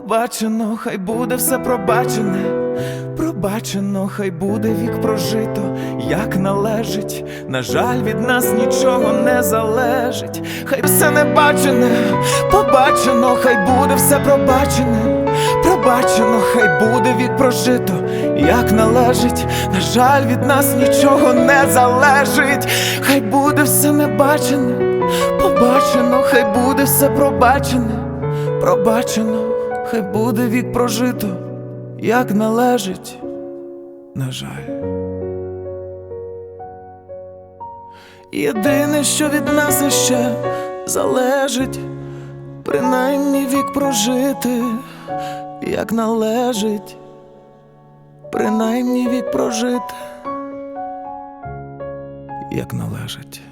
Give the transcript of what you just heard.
побачено, хай буде все пробачене, пробачено, хай буде вік прожито, як належить. На жаль, від нас нічого не залежить. Хай все небачене, побачено, хай буде все пробачене, пробачено, хай буде вік прожито, як належить. На жаль, від нас нічого не залежить. Хай буде все небачене. Побачено, хай буде все пробачене, пробачено, хай буде вік прожито, як належить, на жаль. Єдине, що від нас іще залежить, принаймні вік прожити, як належить, принаймні вік прожити, як належить.